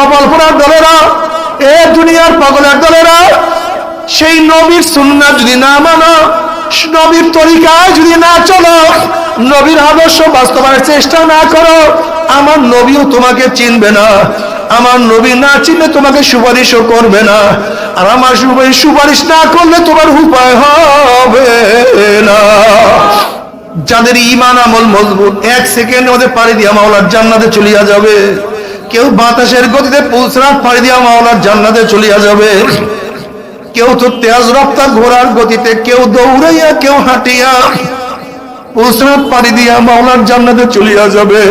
কপাল পোড়ার দলেরা, এ দুনিয়ার পাগলের দলেরা, সেই নবীর সুন্না যদি না মানো, নবীর তরিকায় যদি না চলো, নবীর আদর্শ বাস্তবায়নের চেষ্টা না করো, আমার নবীও তোমাকে চিনবে না, আমার নবী না চিনলে তোমাকে সুপারিশও করবে না, আর আমার সুপারিশ সুপারিশ না করলে তোমার উপায় হবে না। যাদের ইমান আমল মজবুত, এক সেকেন্ড ওদের পাড়ি দিয়ে মাওলার জান্নাতে চলিয়া যাবে। কেউ বাতাসের গতিতে পুলসরাত পাড়ি দিয়া মাওলার জান্নাতে চলিয়া যাবে। কেউ তো তেজ রক্তা ঘোড়ার গতিতে, কেউ দৌড়াইয়া, কেউ হাঁটিয়া পুলসরাত পাড়ি দিয়া মাওলার জান্নাতে চলিয়া যাবে।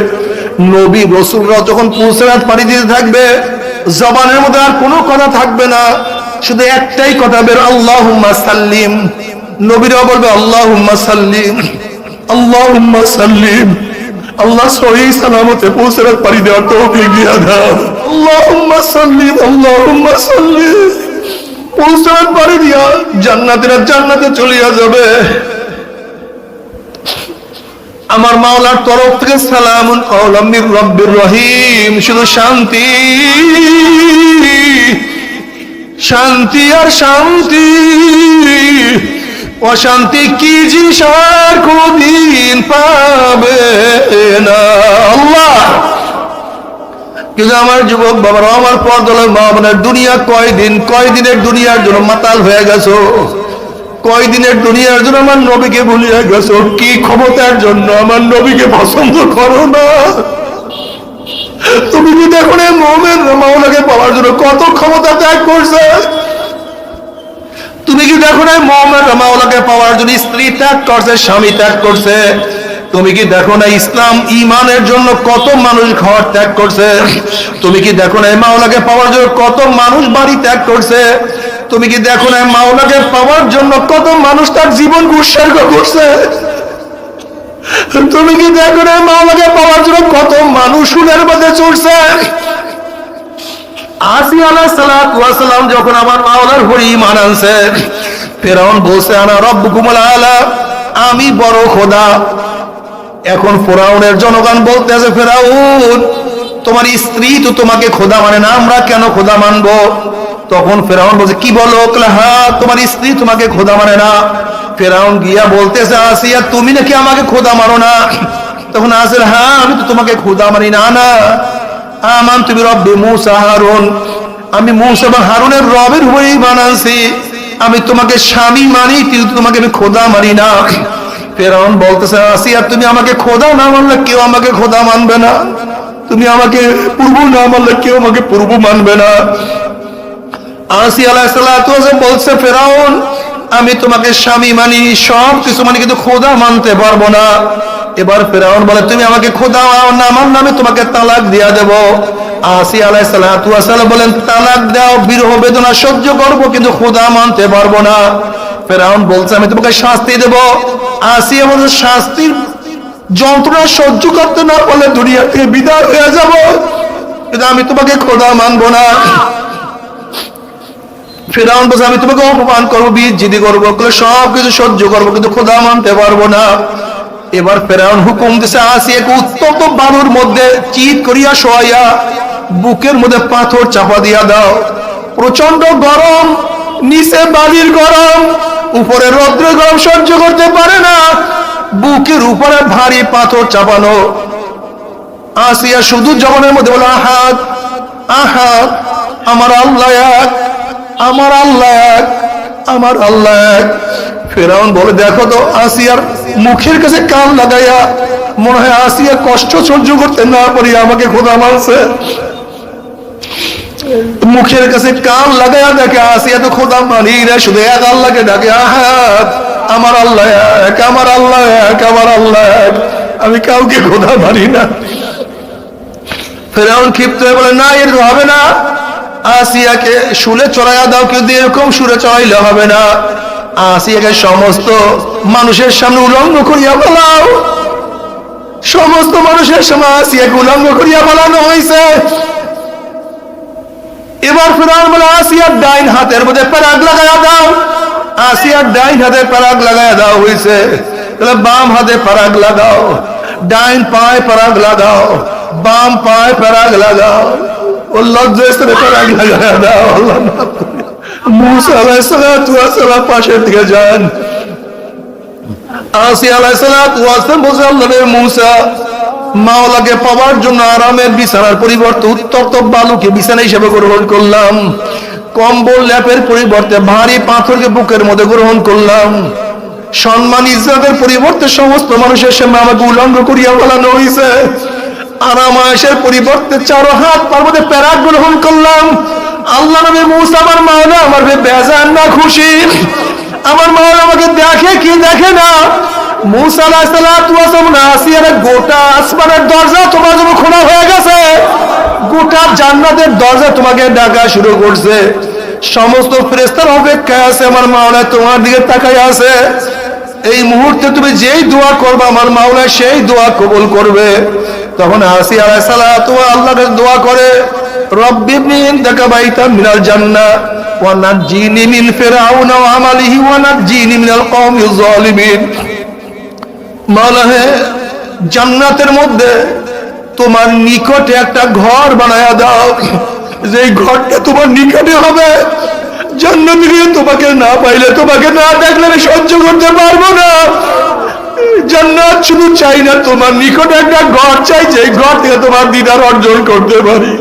নবী রসুলরা যখন পুলসরাত পাড়ি দিতে থাকবে, জবানের মধ্যে আর কোনো কথা থাকবে না। শুধু একটাই কথা বের আল্লাহ সাল্লিম। নবীরা বলবে আল্লাহ সাল্লিম। আল্লাহ সাল্লিম। আল্লাহ সহি সালামতে পৌঁছানোর পারি দেওয়ার তৌফিক দিয়া দাও। আল্লাহুম্মা সাল্লিম পৌঁছানোর পারি দিয়া। জান্নাতের জান্নাতে চলিয়া যাবে। আমার মাওলার তরফ থেকে সালামুন কওলাম, মির রব্বির রহিম। শুধু শান্তি শান্তি আর শান্তি। অশান্তি কি জিনিস আর কোনদিন পাবে না? আল্লাহ! কিন্তু আমার যুবক বাবারা, আমার পর দলের মা বোনের দুনিয়া কয়দিন, কয়দিনের দুনিয়ার জন্য মাতাল হয়ে গেছো? কয়দিনের দুনিয়ার জন্য আমার নবীকে ভুলিয়ে গেছো? কি ক্ষমতার জন্য আমার নবীকে পছন্দ করো না? তুমি কি দেখো না মোহামের মাওলাকে পাওয়ার জন্য কত ক্ষমতা ত্যাগ করছে? তুমি কি দেখো না মোহাম্মদ পাওয়ার জন্য স্ত্রী ত্যাগ করছে, স্বামী ত্যাগ করছে? তুমি কি দেখো না ইসলাম ইমানের জন্য কত মানুষ ঘর ত্যাগ করছে? তুমি কি দেখো না মাওলাকে পাওয়ার জন্য কত মানুষ বাড়ি ত্যাগ করছে? তুমি কি দেখো না মাওলাকে পাওয়ার জন্য কত মানুষ তার জীবন উৎসর্গ করছে? তুমি কি দেখো না মাওলাকে পাওয়ার জন্য কত মানুষ সুদের মধ্যে চড়ছে? আসি আলাহ যখন আমার মাওলার হরি আনছে, ফেরাউন বলছে, আনা রব্বুকুমুল আলা। আমি বড় খোদা। এখন ফেরাউনের জনগণ বলতে আছে ফেরাউন, তোমার স্ত্রী তো তোমাকে খোদা মানে না, আমরা কেন খোদা মানবো? তখন ফেরাউন বলছে, কি বলো হ্যাঁ তোমার স্ত্রী তোমাকে খোদা মানে না। ফেরাউন গিয়া বলতেছে, আসিয়া, তুমি নাকি আমাকে খোদা মানো না? তখন আসের হ্যাঁ আমি তো তোমাকে খোদা মানি না না। আমান, তুমি রব্বে মুসা আমি মুসা এবং হারুনের রবের হয়েই বানানছি আমি তোমাকে স্বামী মানি, কিন্তু তোমাকে আমি খোদা মানি না। ফেরাউন বলতেছে, আসিয়া, তুমি আমাকে খোদা না মানলে কেউ আমাকে খোদা মানবে না। তুমি আমাকে পূর্ব না মানলে কেউ আমাকে পূর্ব মানবে না। আসি আলাহ বলছে, ফেরাউন, আমি তোমাকে স্বামী মানি সব কিছু মানি, কিন্তু খোদা মানতে পারব না। এবার ফেরাউন বলে, তুমি আমাকে খোদা না, আমার নামে তোমাকে তালাক দিয়া দেব। আসি আলাই সালাম বলেন, তালাক দাও, বিরহ বেদনা সহ্য করব, কিন্তু খোদা মানতে পারব না। ফেরাউন বলছে, আমি তোমাকে শাস্তি দেব। আসি আমাদের শাস্তির যন্ত্রণা সহ্য করতে না পারলে দুনিয়া থেকে বিদায় হয়ে যাব, কিন্তু আমি তোমাকে খোদা মানবো না। ফেরাউন বলছে, আমি তোমাকে অপমান করব বীজ জিদি করব সব কিছু সহ্য করব, কিন্তু খোদা মানতে পারব না। এবার ফেরাউন হুকুম দিছে আসি এক উত্তপ্ত বালুর মধ্যে চিত করিয়া শোয়াইয়া বুকের মধ্যে পাথর চাপা দিয়া দাও। প্রচণ্ড গরম, নিচে বালির গরম, উপরে রৌদ্র গরম সহ্য করতে পারে না। বুকের উপরে ভারী পাথর চাপানো। আসিয়া শুধু জগনের মধ্যে বলে আহাত আহাত আমার আল্লাহ আমার আল্লাহ আমার আল্লাহ। ফেরাউন বলে, দেখো তো, আসিয়ার মুখের কাছে কান লাগাইয়া, মনে হয় আসিয়া কষ্ট সহ্য করতে না পারি আমাকে খোদা মানছে। মুখের কাছে কান লাগাইয়া দেখে আসিয়া তো খোদা মানি না, শুধু এক আল্লাহকে ডাকে আহাত আমার আল্লাহ এক, আমার আল্লাহ এক, আমার আল্লাহ এক। আমি কাউকে খোদা মানি না। ফেরাউন ক্ষিপ্ত হয়ে বলে, না এর হবে না। আসিয়াকে শুলে চড়াইয়া দাও কিন্তু এরকম সুরে চড়াইলে হবে না। আসিয়াকে সমস্ত মানুষের সামনে উলঙ্গ করিয়া বলাও। সমস্ত মানুষের সামনে আসিয়াকে উলঙ্গ করিয়া বলানো হয়েছে এবার ফেরান বলে আসিয়ার ডাইন হাতের মধ্যে প্যারাগ লাগাইয়া দাও। আসিয়ার ডাইন হাতে প্যারাগ লাগাইয়া দাও হয়েছে তাহলে বাম হাতে প্যারাগ লাগাও, ডাইন পায়ে প্যারাগ লাগাও, বাম পায়ে প্যারাগ লাগাও। ওর লজ্জা স্থানে তার আগ লাগায় দাও, আল্লাহ। মুসা পাশের দিকে যান। আসি বসে মুসা, মাওলাকে পাওয়ার জন্য আরামের বিছানার পরিবর্তে উত্তপ্ত বালুকে বিছানা হিসেবে গ্রহণ করলাম। কম্বল, ল্যাপের পরিবর্তে ভারী পাথরকে বুকের মধ্যে গ্রহণ করলাম। সম্মান, ইজ্জতের পরিবর্তে সমস্ত মানুষের সামনে আমাকে উলঙ্গ করিয়া বলানো হয়েছে আরাম আয়েসের পরিবর্তে চারো হাত তার মধ্যে প্যারাক গ্রহণ করলাম। আল্লাহ নবী মুসা আমার মাওলা আমার বেজান না খুশি। আমার মাওলা আমাকে দেখে কি দেখে না? গোটা দরজা তোমার খোলা হয়ে গেছে। গোটা দরজা তোমাকে ডাকা শুরু করছে। সমস্ত ফেরেস্তার অপেক্ষায় আছে আমার মাওলা, তোমার দিকে তাকাই আছে। এই মুহূর্তে তুমি যেই দোয়া করবে, আমার মাওলা সেই দোয়া কবুল করবে। তখন আসি আলাই সালাহ তোমার আল্লাহকে দোয়া করে দেখা মিন মিনাল জান্নাতের মধ্যে তোমার নিকটে একটা ঘর বানায়া দাও। যেই ঘরটা তোমার নিকটে হবে জান্নাত তোমাকে না পাইলে তোমাকে না দেখলে আমি সহ্য করতে পারব না। জান্নাত শুধু চাই না তোমার একটা ঘর, চাই যে ঘর থেকে তোমার দিদার অর্জন করতে পারি।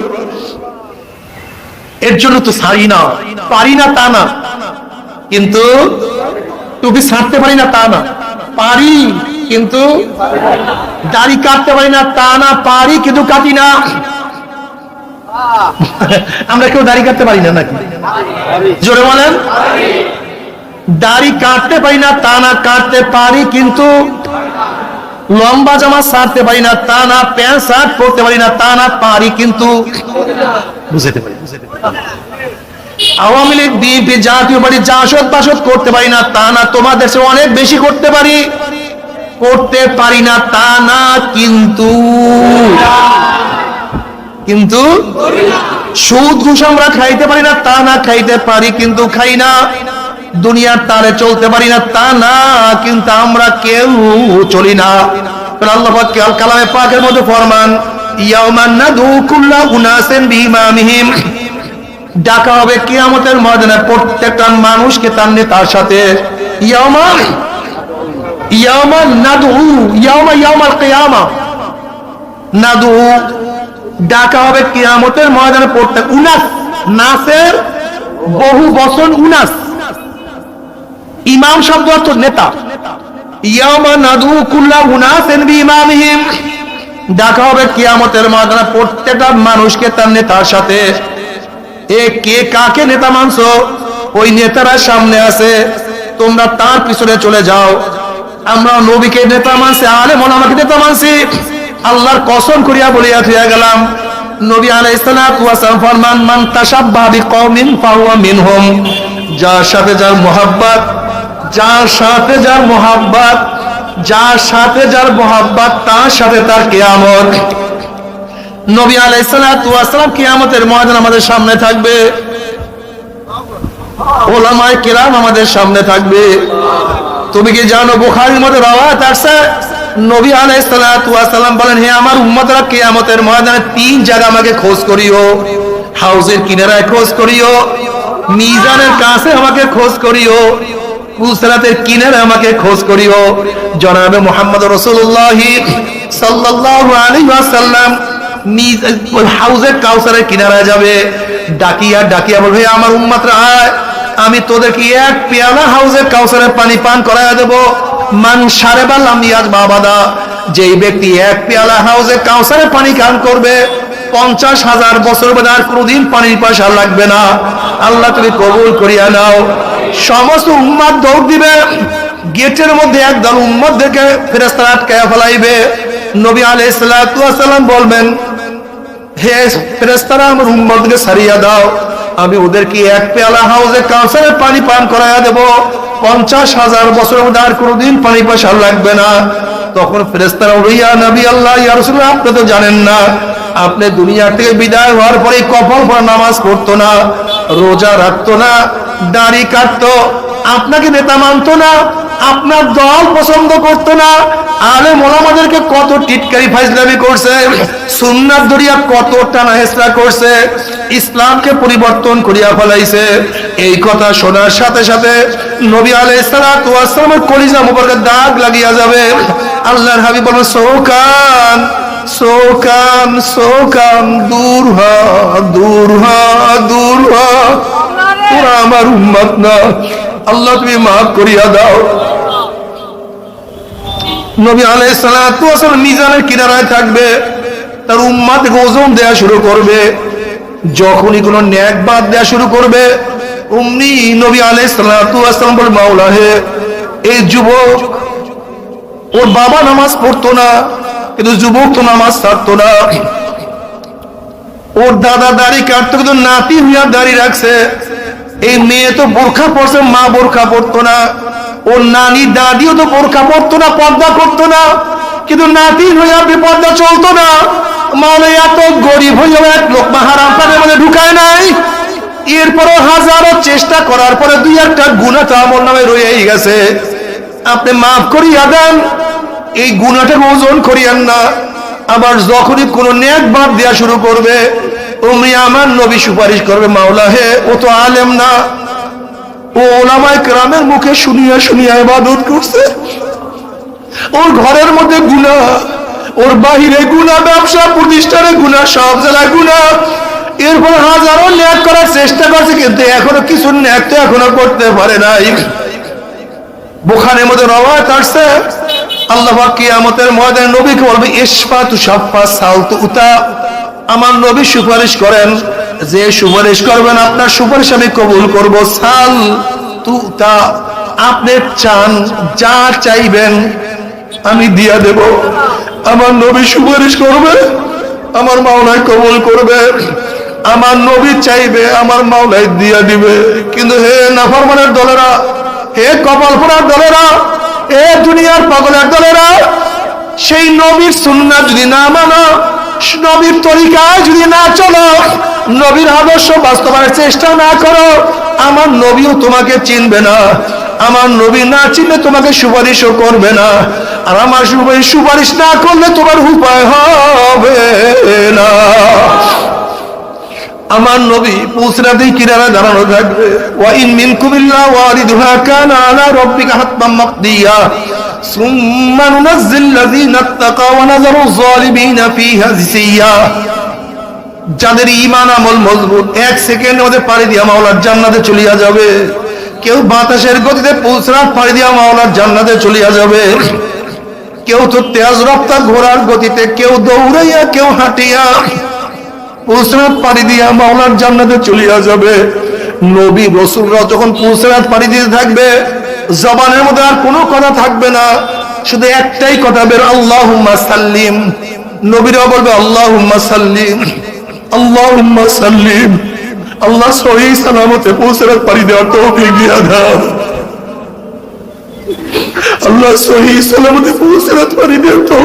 এর জন্য তো না, পারি না তা না। কিন্তু টুপি ছাড়তে পারি না তা না। পারি, কিন্তু দাড়ি কাটতে পারি না তা না, পারি কিন্তু কাটি না। আমরা কেউ দাড়ি কাটতে পারি না নাকি? জোরে বলেন। দাড়ি কাটতে পারি না, তা না কাটতে পারি, কিন্তু লম্বা জামা সারতে পারি না, তা না প্যান্ট শার্ট পরতে পারি না, তা না পারি, কিন্তু বুঝতে পারি। আওয়ামী লীগ, বিএনপি, জাতীয় পার্টি জাসদ বাসদ করতে পারি না, তা না তোমার দেশে অনেক বেশি করতে পারি। করতে পারি না, তা না, কিন্তু কিন্তু সুদ ঘুষ আমরা খাইতে পারি না, তা না খাইতে পারি কিন্তু খাই না। দুনিয়ার তারে চলতে পারি না, তা না কিন্তু আমরা কেউ চলি না। ডাকা হবে প্রত্যেকটা মানুষকে তার সাথে। নাদু ইয়ামা নাদু ডাকা হবে কিয়ামতের ময়দানে প্রত্যেক উনাস, নাসের বহু বচন উনাস। ইমাম শব্দ অর্থ নেতা। হবে কিয়ামতের প্রত্যেকটা মানুষকে তার নেতার সাথে। এ কে কাকে নেতা মানছো? ওই নেতারা সামনে আছে। তোমরা তার পিছনে চলে যাও। আমরা নবীকে নেতা মানছি আলে মনে আমাকে নেতা মানছি। আল্লাহর কসম করিয়া বলিয়া থুইয়া গেলাম, নবী আলাইহিস সালাতু ওয়াস সালাম ফরমান, মান তাশাব্বাহা বিকওমিন ফাহুয়া মিনহুম যার সাথে যার মোহাব্বত, যার সাথে যার মোহাব্বত, যার সাথে যার মোহাব্বত, তার সাথে তার কিয়ামত। নবী আলাইসালাম কিয়ামতের ময়দান আমাদের সামনে থাকবে। ওলামায় কেরাম আমাদের সামনে থাকবে। তুমি কি জানো, বুখারির মধ্যে রাওয়াত আসছে? নবী আলাইসালাম বলেন, হে আমার উম্মতরা, কিয়ামতের ময়দানে তিন জায়গা আমাকে খোঁজ করিও। হাউসের কিনারায় খোঁজ করিও, মিজানের কাছে আমাকে খোঁজ করিও পুসরাতের কিনারে আমাকে খোঁজ করিও। জনাবে মোহাম্মদ রসুল্লাহ সাল্লাল্লাহু আলাইহি ওয়াসাল্লাম নিজ হাউজের কাউসারের কিনারায় যাবে, ডাকিয়া ডাকিয়া বলবে আমার উম্মাতরা, আয়, আমি তোদেরকে এক পেয়ালা হাউজের কাউসারের পানি পান করায় দেব। মান সারে বাল্লাম ইয়াজ বাবাদা যেই ব্যক্তি এক পেয়ালা হাউজের কাউসারের পানি পান করবে, পঞ্চাশ হাজার বছর বাদে আর কোনোদিন পানির পয়সা লাগবে না। আল্লাহ তুমি কবুল করিয়া নাও। সমস্ত উম্মাদ দৌড় দিবে, গেটের মধ্যে একদল উম্মত দেখে ফেরেস্তারা আটকায়া ফেলাইবে। নবী আলাইহিস সালাম বলবেন, হে ফেরেস্তারা আমার উম্মতকে সারিয়া দাও। আমি ওদেরকে এক পেয়ালা হাউজে কাউসারের পানি পান করাইয়া দেব। পঞ্চাশ হাজার বছরের মধ্যে আর কোনোদিন পানি পয়সা লাগবে না। তখন ফেরেস্তারা রইয়া নবী আল্লাহ ইয়ারসুল আপনি তো জানেন না। আপনি দুনিয়া থেকে বিদায় হওয়ার পরে কপাল পর নামাজ পড়তো না, রোজা রাখতো না, দাড়ি কাটতো। আপনাকে নেতা মানতো না। আপনার দল পছন্দ করতো না। আলে মোলামাদেরকে কত টিটকারি ফাইজলামি করছে সুন্নার দরিয়া কত টানা হেসরা করছে, ইসলামকে পরিবর্তন করিয়া ফেলাইছে। এই কথা শোনার সাথে সাথে নবী আলাই সালামের কলিজা মুবারকের দাগ লাগিয়া যাবে। আল্লাহর হাবিব বলবে সৌকান সৌকান সৌকান, দূর হ দূর হ দূর হ। আমার উম্মত না আল্লাহ তুমি মাফ করিয়া দাও। নবী আলাই সালাম মিজানের কিনারায় থাকবে, তার উম্মাদ ওজন দেয়া শুরু করবে, যখনই কোনো ন্যাক বাদ দেয়া শুরু করবে, অমনি নবী আলাই সালাম বলে, মাওলা হে, এই যুবক, ওর বাবা নামাজ পড়তো না, কিন্তু যুবক তো নামাজ ছাড়তো না। ওর দাদা দাড়ি কাটতো, কিন্তু নাতি হইয়া দাড়ি রাখছে। এই মেয়ে তো বোরখা পড়ছে মা বোরখা পড়তো না। ওর নানি দাদিও তো বোরখা পড়তো না, পর্দা করতো না। কিন্তু নাতি হইয়া বেপর্দা চলতো না। মানে এত গরিব হইয়া এক লোক মাহারাম তাদের মধ্যে ঢুকায় নাই। এরপরও হাজারো চেষ্টা করার পরে দুই একটা গুণা তো আমার নামে রয়েই গেছে। আপনি মাফ করিয়া দেন, এই গুণাটাকে ওজন করিয়ান না। আবার যখনই কোনো ন্যাক বাদ দেওয়া শুরু করবে অমনি আমার নবী সুপারিশ করবে, মাওলা হে, ও তো আলেম না। ও ওলামায় গ্রামের মুখে শুনিয়া শুনিয়া ইবাদত করছে। ওর ঘরের মধ্যে গুণা ওর বাহিরে গুণা ব্যবসা প্রতিষ্ঠানে গুণা সব জেলায় গুণা এরপর হাজারো ন্যাক করার চেষ্টা করছে, কিন্তু এখনও কিছু ন্যাক তো এখনও করতে পারে নাই। বোখানের মধ্যে রওয়াত আসছে, আল্লাহ কিয়ামতের ময়দানে নবীকে বলবে ইসফা তু সাফা সাল তু উতা। আমার নবী সুপারিশ করেন যে সুপারিশ করবেন, আপনার সুপারিশ আমি কবুল করব। সাল তু তা আপনি চান, যা চাইবেন আমি দিয়া দেব। আমার নবী সুপারিশ করবে, আমার মাওলায় কবুল করবে। আমার নবী চাইবে, আমার মাওলায় দিয়া দিবে। কিন্তু হে নাফরমানের দলেরা, হে কপাল ফোড়ার দলেরা, হে দুনিয়ার পাগলের দলেরা, সেই নবীর সুন্নাহ যদি না মানো নবীর তরিকায় যদি না চলো, নবীর আদর্শ বাস্তবায়নের চেষ্টা না করো, আমার নবীও তোমাকে চিনবে না। আমার নবী না চিনলে তোমাকে সুপারিশও করবে না। আর আমার সুপারিশ সুপারিশ না করলে তোমার উপায় হবে না। আমার নবী পুসরাতেই কিনারা দাঁড়ানো থাকবে। ওয়াইন মিনকুম ইল্লা ওয়ারিদুহা কানা আলা রাব্বিকা হাতমান মাকদিয়া। সুম্মা নুনাজ্জিল লাযিনা ইত্তাকা ওয়া নাযারু যালিমিনা ফিহা জিসিয়া যাদের ঈমান আমল মজবুত এক সেকেন্ডের মধ্যে পাড়ি দিয়া মাওলার জান্নাতে চলিয়া যাবে কেউ বাতাসের গতিতে পুসরাত পাড়ি দিয়া মাওলার জান্নাতে চলিয়া যাবে কেউ তো তেজ রক্তা ঘোড়ার গতিতে কেউ দৌড়াইয়া কেউ হাঁটিয়া পুসরাত পাড়ি দিয়া মাওলার জান্নাতে চলিয়া যাবে। নবী রসুলরা যখন পুসরাত পাড়ি দিতে থাকবে, জবানের মধ্যে আর কোনো কথা থাকবে না। শুধু একটাই কথা বের আল্লাহ সাল্লিম। নবীরা বলবে আল্লাহ সাল্লিম। আল্লাহ সাল্লিম। আল্লাহ সহি সালামতে পুসরাত পাড়ি দেওয়ার তৌফিক দিয়া দাও। আল্লাহ সহি সালামতে পুসরাত পাড়ি দেওয়ার দাও।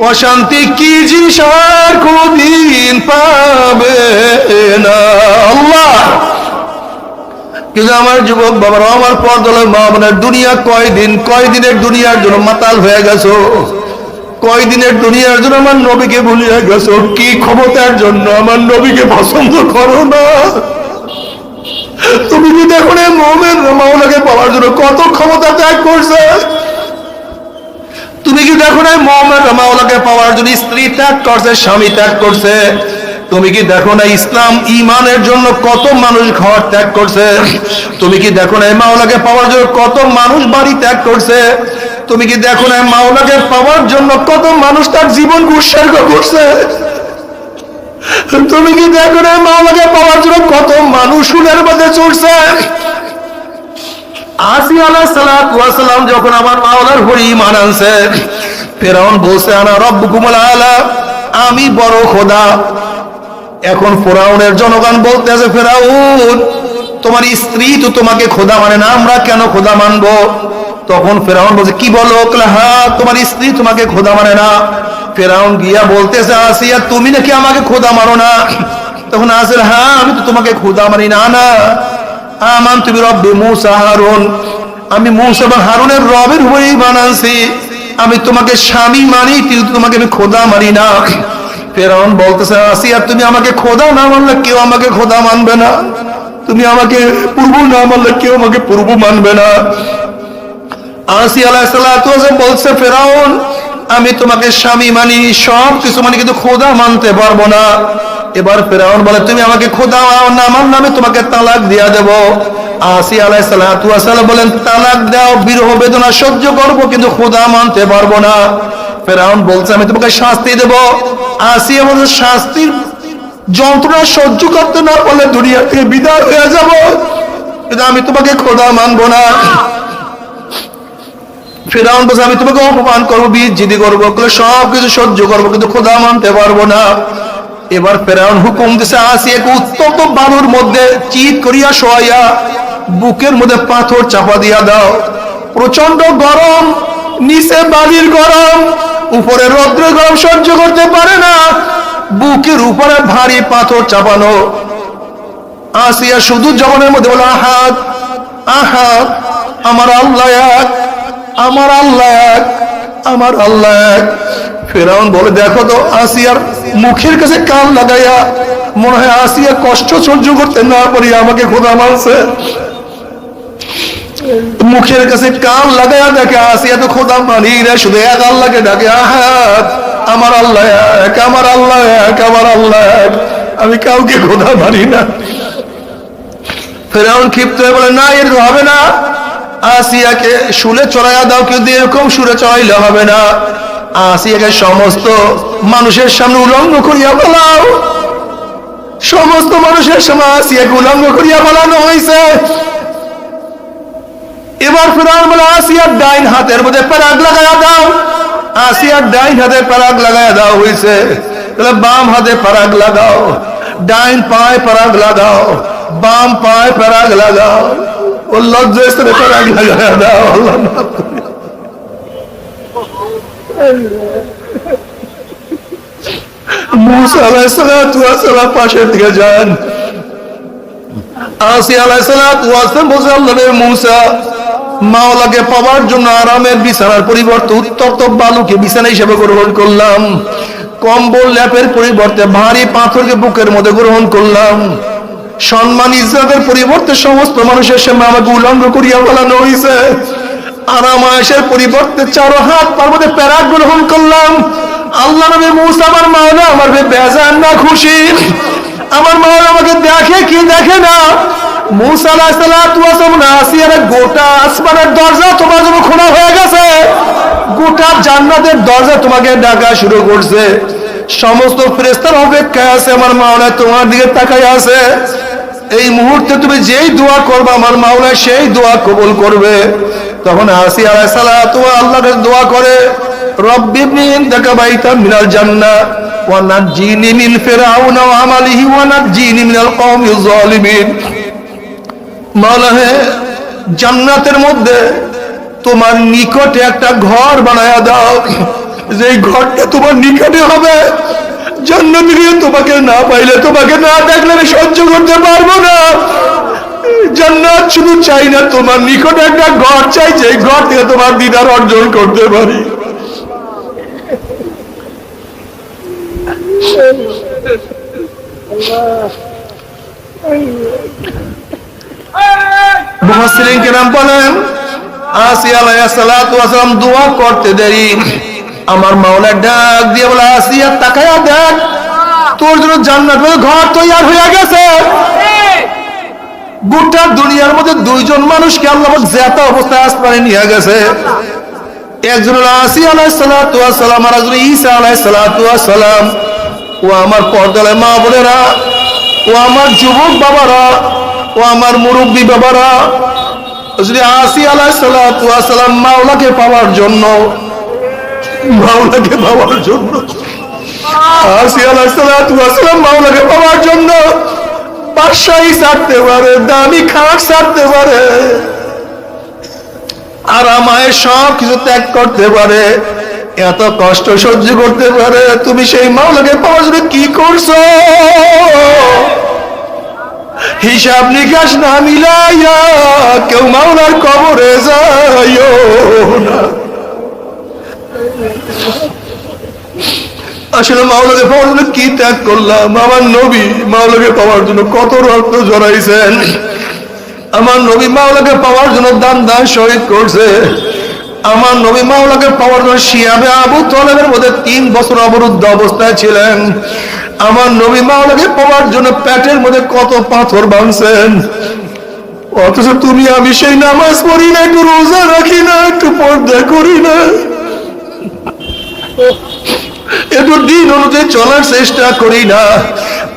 অশান্তি কি জিনিস আর কোনদিন পাবে না? আল্লাহ! কিন্তু আমার যুবক বাবারা, আমার পর্দলের মা বোনের দুনিয়া কয়দিন, কয়দিনের দুনিয়ার জন্য মাতাল হয়ে গেছো? কয়দিনের দুনিয়ার জন্য আমার নবীকে ভুলিয়ে গেছো? কি ক্ষমতার জন্য আমার নবীকে পছন্দ করো না? তুমি কি দেখো না মোমেন মাওলাকে পাওয়ার জন্য কত ক্ষমতা ত্যাগ করছে? তুমি কি দেখো না মোহাম্মদ মাওলাকে পাওয়ার জন্য স্ত্রী ত্যাগ করছে, স্বামী ত্যাগ করছে? তুমি কি দেখো না ইসলাম ইমানের জন্য কত মানুষ ঘর ত্যাগ করছে? তুমি কি দেখো না মাওলাকে পাওয়ার জন্য কত মানুষ বাড়ি ত্যাগ করছে? তুমি কি দেখো না মাওলাকে পাওয়ার জন্য কত মানুষ তার জীবন উৎসর্গ করছে? তুমি কি দেখো না মাওলাকে পাওয়ার জন্য কত মানুষ সুদের মধ্যে চড়ছে? আসি সালাম যখন আমার ফেরাউন আনা রব্বুকুমুল আলা। আমি বড় খোদা। এখন ফেরাউনের জনগণ বলতে আছে ফেরাউন, তোমার স্ত্রী তো তোমাকে খোদা মানে না, আমরা কেন খোদা মানবো? তখন ফেরাউন বলছে, কি বলো? হ্যাঁ তোমার স্ত্রী তোমাকে খোদা মানে না। ফেরাউন গিয়া বলতেছে, আসিয়া, তুমি নাকি আমাকে খোদা মানো না? তখন আসের হ্যাঁ আমি তো তোমাকে খোদা মানি না না। আমান তুমি রব্বে মুসা হারুন। আমি মুসা এবং হারুনের রবের হয়েই বানানছি আমি তোমাকে স্বামী মানি, কিন্তু তোমাকে আমি খোদা মানি না। ফেরাউন বলতেছে আসি আর তুমি আমাকে খোদা না মানলে কেউ আমাকে খোদা মানবে না। তুমি আমাকে পূর্ব না মানলে কেউ আমাকে পূর্ব মানবে না। আসি আলাহিসাল্লাম বলছে, ফেরাউন আমি তোমাকে স্বামী মানি সব কিছু মানি, কিন্তু খোদা মানতে পারব না। এবার ফেরাউন বলে, তুমি আমাকে খোদা না, আমার নামে তোমাকে তালাক দিয়া দেব। আসি আলাইসাল্লাম বলেন, তালাক দাও, বিরহ বেদনা সহ্য করব, কিন্তু খোদা মানতে পারব না। ফেরাউন বলছে, আমি তোমাকে শাস্তি দেব। আসি আমাদের শাস্তির যন্ত্রণা সহ্য করতে না পারলে দুনিয়া থেকে বিদায় হয়ে যাব। কিন্তু আমি তোমাকে খোদা মানবো না। ফেরাউন বলছে, আমি তোমাকে অপমান করব করব সহ্য করব, কিন্তু খোদা মানতে পারব না। এবার ফেরাউন হুকুম দিছে, আসি এক উত্তপ্ত বালুর মধ্যে চিত করিয়া শোয়াইয়া, বুকের মধ্যে পাথর চাপা দিয়া দাও। প্রচণ্ড গরম, নিচে বালির গরম, উপরে রৌদ্র গরম সহ্য করতে পারে না। বুকের উপরে ভারী পাথর চাপানো। আসিয়া শুধু জগনের মধ্যে বলে আহাত আহাত আমার আল্লাহ আমার আল্লাহ আমার আল্লাহ। ফেরাউন বলে, দেখো তো, আসিয়ার মুখের কাছে কান লাগাইয়া মনে হয় আসিয়া কষ্ট সহ্য করতে না পারি আমাকে খোদা মানছে। মুখের কাছে কান লাগাইয়া দেখে আসিয়া তো খোদা মানি না, শুধু এক আল্লাহকে ডাকে আহাত আমার আল্লাহ এক, আমার আল্লাহ এক, আমার আল্লাহ এক। আমি কাউকে খোদা মানি না। ফেরাউন ক্ষিপ্ত হয়ে বলে, না এর হবে না। আসিয়াকে শুলে চড়াইয়া দাও কিন্তু এরকম সুরে চড়াইলে হবে না। আসিয়াকে সমস্ত মানুষের সামনে উলঙ্গ করিয়া বলাও। সমস্ত মানুষের সামনে আসিয়াকে উলঙ্গ করিয়া বলানো হয়েছে এবার ফেরাউন বলে আসিয়ার ডাইন হাতের মধ্যে প্যারাগ লাগাইয়া দাও। আসিয়ার ডাইন হাতে প্যারাগ লাগাইয়া দাও হয়েছে তাহলে বাম হাতে প্যারাগ লাগাও, ডাইন পায়ে প্যারাগ লাগাও, বাম পায়ে প্যারাগ লাগাও। ও লজ্জা স্থানে লাগাইয়া দাও, আল্লাহ মাওলাকে পাওয়ার জন্য আরামের বিছানার পরিবর্তে উত্তপ্ত বালুকে বিছানা হিসেবে গ্রহণ করলাম। কম্বল ল্যাপের পরিবর্তে ভারী পাথরকে বুকের মধ্যে গ্রহণ করলাম। সম্মান ইজ্জতের পরিবর্তে সমস্ত মানুষের সামনে আমাকে উলঙ্গ করিয়া বলানো হয়েছে পরিবর্তে চারো হাত তার প্যারাক গ্রহণ করলাম। আল্লাহ নবী মুসা আমার আমার বেজান না খুশি। আমার মাওলা আমাকে দেখে কি দেখে না? মুসা গোটা আসমানের দরজা তোমার জন্য খোলা হয়ে গেছে। গোটা জান্নাতের দরজা তোমাকে ডাকা শুরু করছে। সমস্ত ফেরেস্তার অপেক্ষায় আছে আমার মাওলা, তোমার দিকে তাকাই আছে। এই মুহূর্তে তুমি যেই দোয়া করবে, আমার মাওলা সেই দোয়া কবুল করবে। তখন আসি আলাই সালাহ তোমার আল্লাহকে দোয়া করে জান্নাতের মধ্যে তোমার নিকটে একটা ঘর বানায়া দাও। যে ঘরটা তোমার নিকটে হবে জান্নাত গিয়ে তোমাকে না পাইলে তোমাকে না দেখলে আমি সহ্য করতে পারব না। জান্নাত শুধু চাই না তোমার নিকটে একটা ঘর চাই যে ঘর থেকে তোমার দিদার অর্জন করতে পারি। ওয়াসালাম দোয়া করতে দেরি। আমার মাওলা ডাক দিয়ে বলে, আসিয়া তাকায়া দেখ, তোর জন্য জান্নাতের ঘর তৈরি হয়ে গেছে। গোটা দুনিয়ার মধ্যে দুইজন মানুষকে আল্লাহ জেতা অবস্থায় আসমানে নিয়ে গেছে। একজন হলো আসি আলাইহিস সালাতু আর একজন সালাতু ওয়াসালাম ও আমার পর্দালে মা বোনেরা, ও আমার যুবক বাবারা, ও আমার মুরব্বী বাবারা, যদি আসি আলাহ সালাম মাওলাকে পাওয়ার জন্য মাওলাকে পাওয়ার জন্য। মাওলাকে পাওয়ার জন্য। বাদশাহী ছাড়তে পারে, দামি খাট ছাড়তে পারে। আরামায় সব কিছু ত্যাগ করতে পারে। এত কষ্ট সহ্য করতে পারে। তুমি সেই মাওলাকে পাওয়ার জন্য কি করছ? হিসাব নিকাশ না মিলাইয়া কেউ মাওলার কবরে যাইও না। আসলে মাওলাকে পাওয়ার জন্য কি ত্যাগ করলাম? আমার নবী মাওলাকে পাওয়ার জন্য কত রক্ত জড়াইছেন আমার নবী মাওলাকে পাওয়ার জন্য দান দান শহীদ করছে। আমার নবী মাওলাকে পাওয়ার জন্য শিয়াবে আবু তলেবের মধ্যে তিন বছর অবরুদ্ধ অবস্থায় ছিলেন। আমার নবী মাওলাকে পাওয়ার জন্য পেটের মধ্যে কত পাথর ভাঙছেন অথচ তুমি আমি সেই নামাজ পড়ি না একটু রোজা রাখি না একটু পর্দা করি না একটু দিন অনুযায়ী চলার চেষ্টা করি না।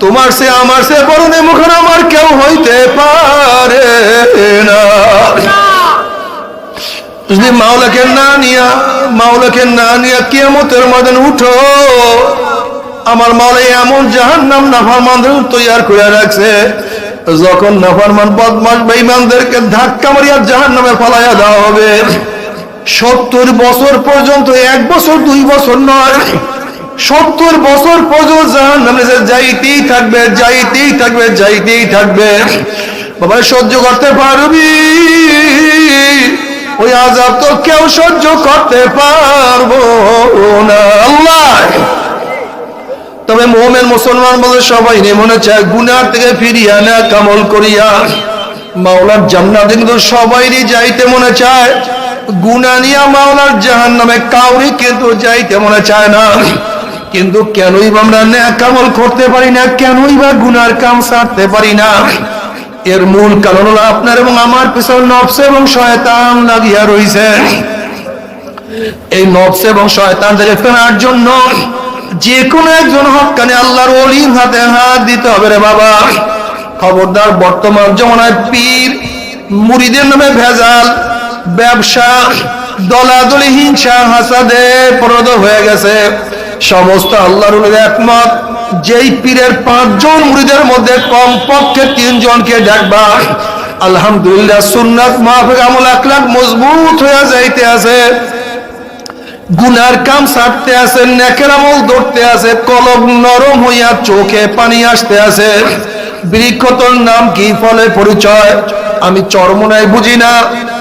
তোমার সে, আমার সে বড় মুখর আমার কেউ হইতে পারে না। যদি মাওলাকে না নিয়া মাওলাকে না নিয়া কিয়ামতের মধ্যে উঠো। আমার মাওলা এমন জাহান নাম নাফারমানদের তৈয়ার করে রাখছে, যখন নাফারমান বদমাস বেঈমানদেরকে ধাক্কা মারিয়া জাহান নামে ফালাইয়া দেওয়া হবে। সত্তর বছর পর্যন্ত, এক বছর, দুই বছর নয়। সত্তর বছর পর্যন্ত নামে যাইতেই থাকবে যাইতেই থাকবে যাইতেই থাকবে। বাবা সহ্য করতে পারবি? ওই আজাব তো কেউ সহ্য করতে পারব না। আল্লাহ! তবে মোহামেন মুসলমান বলে সবাই মনে চায় গুনার থেকে ফিরিয়া না, কামল করিয়া। মাওলার জান্নাতে কিন্তু সবাইরই যাইতে মনে চায়। গুনা নিয়া মাওলার জাহান নামে কাউরি কিন্তু যাইতে মনে চায় না। কিন্তু কেনই আমরা করতে পারি না, কেনই বা গুনার কাম সারতে পারি না। এর মূল কারণ হলো আপনার এবং আমার পিছনে এবং শয়তান লাগিয়া রইছে। এই নফস এবং শয়তান থেকে ফেরার জন্য যে কোনো একজন হকানে আল্লাহর হাতে হাত দিতে হবে রে বাবা। খবরদার বর্তমান জমানায় পীর মুড়িদের নামে ভেজাল ব্যবসা, দলাদলি, হিংসা, হাসাদে পরদ হয়ে গেছে। সমস্ত আল্লাহর একমত, যেই পীরের পাঁচজন মুড়িদের মধ্যে কমপক্ষে তিনজনকে ডাকবা আলহামদুলিল্লাহ সুন্নাত মাহফিক আমল আকলাক মজবুত হয়ে যাইতে আছে। গুনার কাম ছাড়তে আছে, নেকের আমল ধরতে আছে কলব নরম হইয়া চোখে পানি আসতে আছে। বৃক্ষতর নাম কি, ফলে পরিচয়? আমি চরমনায় বুঝি না।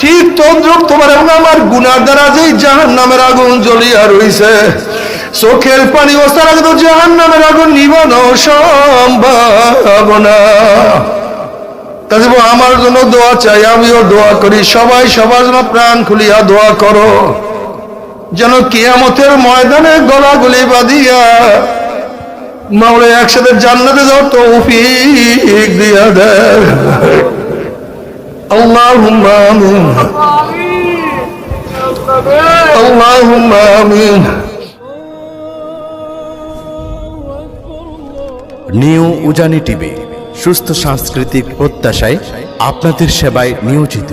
ঠিক তদ্রুপ তোমার এবং আমার গুনার দ্বারা যে জাহান নামের আগুন জ্বলিয়া রইছে। চোখের পানি ও সারা কিন্তু জাহান নামের আগুন নিবানো সম্ভব না। কাজে আমার জন্য দোয়া চাই, আমিও দোয়া করি। সবাই, সবার জন্য প্রাণ খুলিয়া দোয়া করো। যেন কিয়ামতের ময়দানে গলা গলাগুলি বাঁধিয়া মাওলে একসাথে জান্নাতে যাও তৌফিক দিয়া দেয়। আল্লাহুম্মা آمين اللهم آمين নিউ উজানি টিভি সুস্থ সাংস্কৃতিক প্রত্যাশায় আপনাদের সেবায় নিয়োজিত।